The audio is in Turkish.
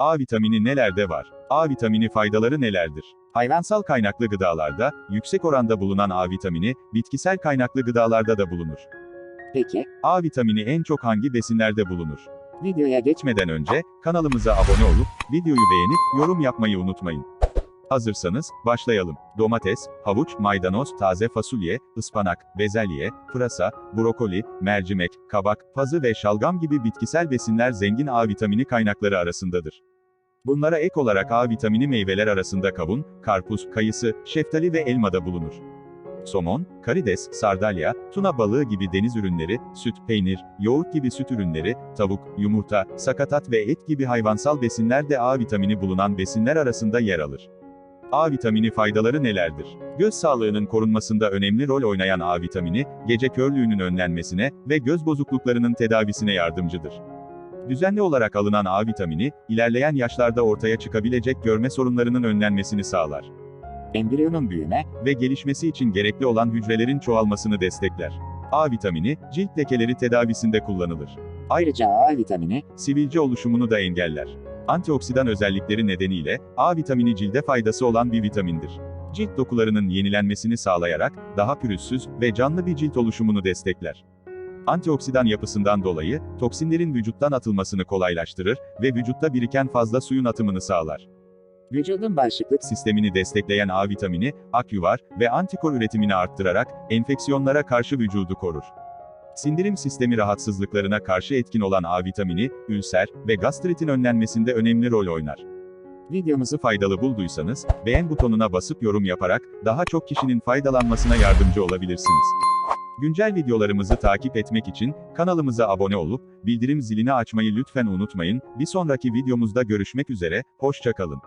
A vitamini nelerde var? A vitamini faydaları nelerdir? Hayvansal kaynaklı gıdalarda, yüksek oranda bulunan A vitamini, bitkisel kaynaklı gıdalarda da bulunur. Peki, A vitamini en çok hangi besinlerde bulunur? videoya geç. Geçmeden önce, kanalımıza abone olup, videoyu beğenip, yorum yapmayı unutmayın. Hazırsanız, başlayalım. Domates, havuç, maydanoz, taze fasulye, ıspanak, bezelye, pırasa, brokoli, mercimek, kabak, pazı ve şalgam gibi bitkisel besinler zengin A vitamini kaynakları arasındadır. Bunlara ek olarak A vitamini meyveler arasında kavun, karpuz, kayısı, şeftali ve elmada bulunur. Somon, karides, sardalya, tuna balığı gibi deniz ürünleri, süt, peynir, yoğurt gibi süt ürünleri, tavuk, yumurta, sakatat ve et gibi hayvansal besinler de A vitamini bulunan besinler arasında yer alır. A vitamini faydaları nelerdir? Göz sağlığının korunmasında önemli rol oynayan A vitamini, gece körlüğünün önlenmesine ve göz bozukluklarının tedavisine yardımcıdır. Düzenli olarak alınan A vitamini, ilerleyen yaşlarda ortaya çıkabilecek görme sorunlarının önlenmesini sağlar Embriyonun büyüme, ve gelişmesi için gerekli olan hücrelerin çoğalmasını destekler. A vitamini, cilt lekeleri tedavisinde kullanılır. ayrıca A vitamini, Sivilce oluşumunu da engeller. Antioksidan özellikleri nedeniyle, A vitamini cilde faydası olan bir vitamindir. Cilt dokularının yenilenmesini sağlayarak, daha pürüzsüz ve canlı bir cilt oluşumunu destekler. Antioksidan yapısından dolayı, toksinlerin vücuttan atılmasını kolaylaştırır ve vücutta biriken fazla suyun atımını sağlar. vücudun bağışıklık Sistemini destekleyen A vitamini, ak yuvar ve antikor üretimini arttırarak, enfeksiyonlara karşı vücudu korur. Sindirim sistemi rahatsızlıklarına karşı etkin olan A vitamini, ülser ve gastritin önlenmesinde önemli rol oynar. Videomuzu faydalı bulduysanız, beğen butonuna basıp yorum yaparak, daha çok kişinin faydalanmasına yardımcı olabilirsiniz. Güncel videolarımızı takip etmek için, kanalımıza abone olup, bildirim zilini açmayı lütfen unutmayın, bir sonraki videomuzda görüşmek üzere, hoşçakalın.